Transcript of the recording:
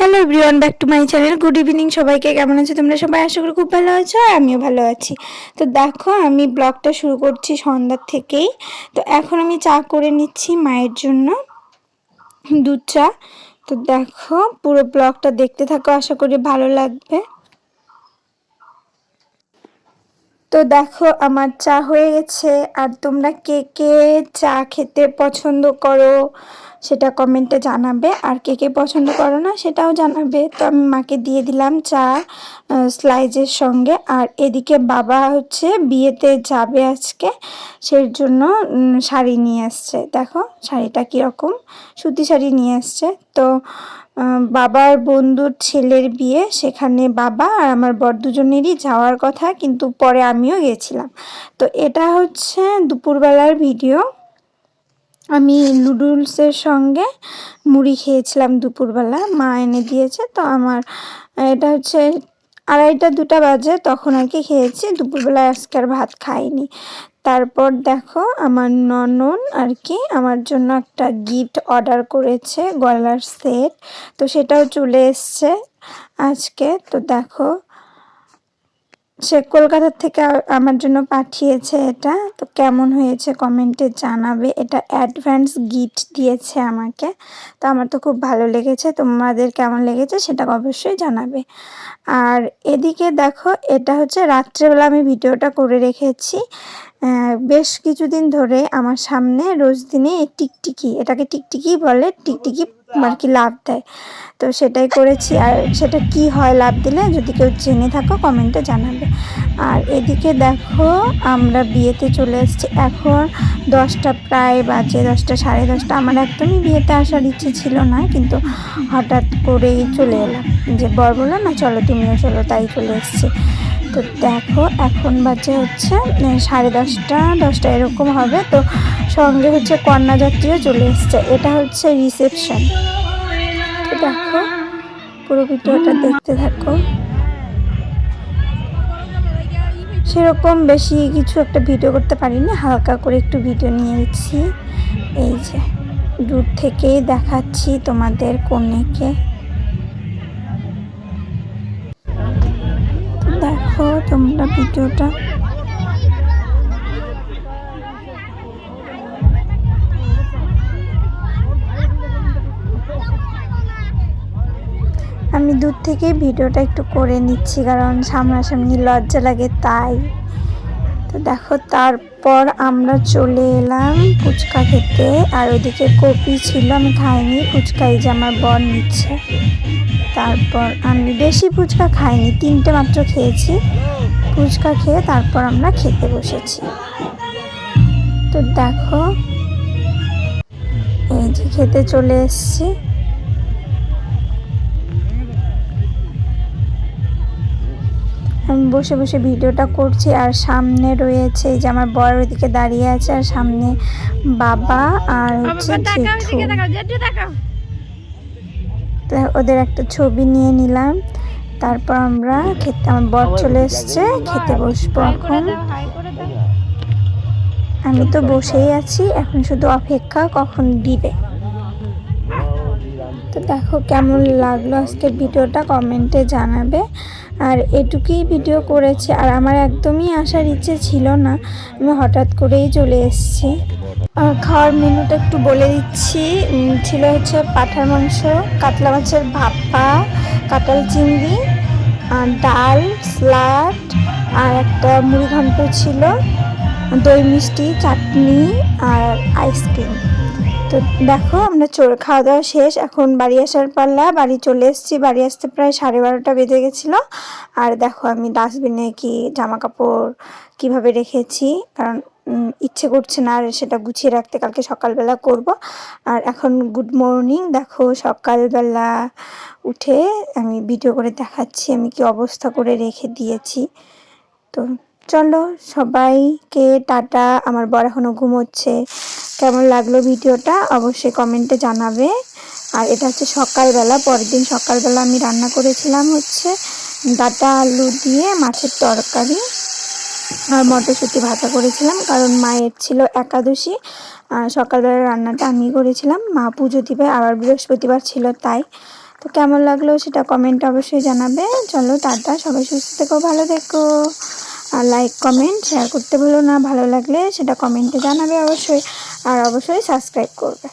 Everyone back to my channel good evening সবাইকে কেমন আছে? তোমরা সবাই আশা করি খুব ভালো আছো আর আমিও ভালো আছি। তো দেখো, আমি ব্লগটা শুরু করছি সন্ধ্যার থেকেই। তো এখন আমি চা করে নিচ্ছি মায়ের জন্য দুধ চা। তো দেখো, পুরো ব্লগটা দেখতে থাকো, আশা করি ভালো লাগবে। তো দেখো, আমার চা হয়ে গেছে। আর তোমরা কে কে চা খেতে পছন্দ করো সেটা কমেন্টে জানাবে। আর কে কে পছন্দ করো না সেটাও জানাবে। তো আমি মাকে দিয়ে দিলাম চা স্লাইজের সঙ্গে। আর এদিকে বাবা হচ্ছে বিয়েতে যাবে আজকে। সেই জন্য শাড়ি নিয়ে আসছে। দেখো, শাড়িটা কীরকম? সুতি শাড়ি নিয়ে আসছে। তো বাবার বন্ধুর ছেলের বিয়ে, সেখানে বাবা আর আমার বর দুজনেরই যাওয়ার কথা, কিন্তু পরে আমিও গেছিলাম। তো এটা হচ্ছে দুপুরবেলার ভিডিও। আমি নুডলসের সঙ্গে মুড়ি খেয়েছিলাম দুপুরবেলা, মা এনে দিয়েছে। তো আমার, এটা হচ্ছে আড়াইটা দুটা বাজে, তখন আর কি খেয়েছি। দুপুরবেলা আজকে আর ভাত খাইনি। তারপর দেখো আমার ননন আর কি আমার জন্য একটা গিফট অর্ডার করেছে গলার সেট। তো সেটাও চলে এসছে আজকে। তো দেখো, সে কলকাতার থেকে আমার জন্য পাঠিয়েছে এটা। তো কেমন হয়েছে কমেন্টে জানাবে। এটা অ্যাডভান্স গিফট দিয়েছে আমাকে। তো আমার তো খুব ভালো লেগেছে। তোমাদের কেমন লেগেছে সেটা অবশ্যই জানাবে। আর এদিকে দেখো, এটা হচ্ছে রাত্রেবেলা আমি ভিডিওটা করে রেখেছি। বেশ কিছুদিন ধরে আমার সামনে রোজ দিনে টিকটিকি, এটাকে টিকটিকি বলে, টিকটিকি আর কি লাভ দেয়। তো সেটাই করেছি। আর সেটা কি হয় লাভ দিলে যদি কেউ জেনে থাকো কমেন্টে জানাবে। আর এদিকে দেখো, আমরা বিয়েতে চলে এসেছি। এখন দশটা প্রায় বাজে, দশটা, সাড়ে দশটা। আমার একদমই বিয়েতে আসার ইচ্ছে ছিল না, কিন্তু হঠাৎ করেই চলে এলাম। যে বর বলল, না, চলো তুমিও চলো। তাই চলে এসছি। তো দেখো, এখন বাজে হচ্ছে সাড়ে দশটা দশটা এরকম হবে। তো সঙ্গে হচ্ছে কন্যাযাত্রীও চলে এসছে। এটা হচ্ছে রিসেপশন। তো দেখো, পুরো ভিডিওটা দেখতে থাকো। সেরকম বেশি কিছু একটা ভিডিও করতে পারিনি, হালকা করে একটু ভিডিও নিয়েছি এই যে, দূর থেকেই দেখাচ্ছি তোমাদের কন্যাকে। দেখো তোমরা ভিডিওটা। আমি দূর থেকে ভিডিওটা একটু করে নিচ্ছি, কারণ সামনাসামনি লজ্জা লাগে তাই। তো দেখো, তারপর আমরা চলে এলাম ফুচকা খেতে। আর ওদিকে কপি ছিল, আমি খাইনি, ফুচকাই যে আমার বর নিচ্ছে। তারপর আমি বেশি ফুচকা খাইনি, তিনটে মাত্র খেয়েছি। ফুচকা খেয়ে তারপর আমরা খেতে বসেছি। তো দেখো, এই যে খেতে চলে এসছি। বসে বসে ভিডিওটা করছি আর সামনে রয়েছে যে আমার বড় ওদিকে দাঁড়িয়ে আছে আর সামনে বাবা আর হচ্ছে ওদের একটা ছবি নিয়ে নিলাম। তারপর আমরা খেতে আমার বর চলে এসছে খেতে বসবো এখন। আমি তো বসেই আছি এখন শুধু অপেক্ষা কখন দিবে। তো দেখো কেমন লাগল আজকে ভিডিওটা কমেন্টে জানাবে। আর এটুকুই ভিডিও করেছি, আর আমার একদমই আসার ইচ্ছে ছিল না, আমি হঠাৎ করেই চলে এসেছি। খাওয়ার মেনুটা একটু বলে দিচ্ছি ছিল হচ্ছে পাঠার মাংস, কাতলা মাছের ভাপা কাটাল চিংড়ি ডাল স্লাড আর একটা মুড়ি ঘন্ট ছিল, দই মিষ্টি, চাটনি, আর আইসক্রিম। তো দেখো, আমরা খাওয়া দাওয়া শেষ। এখন বাড়ি আসার পাল্লা, বাড়ি চলে এসেছি। বাড়ি আসতে প্রায় সাড়ে বারোটা বেজে গেছিল। আর দেখো, আমি ডাস্টবিনে কি জামা কাপড় কীভাবে রেখেছি, কারণ ইচ্ছে করছে না আর সেটা গুছিয়ে রাখতে। কালকে সকালবেলা করব। আর এখন গুড মর্নিং দেখো, সকালবেলা উঠে আমি ভিডিও করে দেখাচ্ছি, আমি কি অবস্থা করে রেখে দিয়েছি। তো চলো, সবাইকে টাটা। আমার বড় এখনও ঘুমোচ্ছে। কেমন লাগল ভিডিওটা অবশ্যই কমেন্টে জানাবে। আর এটা হচ্ছে সকালবেলা, পরের দিন সকালবেলা আমি রান্না করেছিলাম হচ্ছে ডাটা আলু দিয়ে মাছের তরকারি আর মটরশুঁটি ভাজা করেছিলাম, কারণ মায়ের ছিল একাদশী। সকালবেলা রান্নাটা আমি করেছিলাম, মা পুজো দিবে, আবার বৃহস্পতিবার ছিল তাই। তো কেমন লাগল সেটা কমেন্ট অবশ্যই জানাবে। চলো টাটা, সবাই সুস্থ থেকো, ভালো থেকো। আর লাইক কমেন্ট শেয়ার করতে ভুলো না, ভালো লাগলে সেটা কমেন্টে জানাবে অবশ্যই। আর অবশ্যই সাবস্ক্রাইব করবে।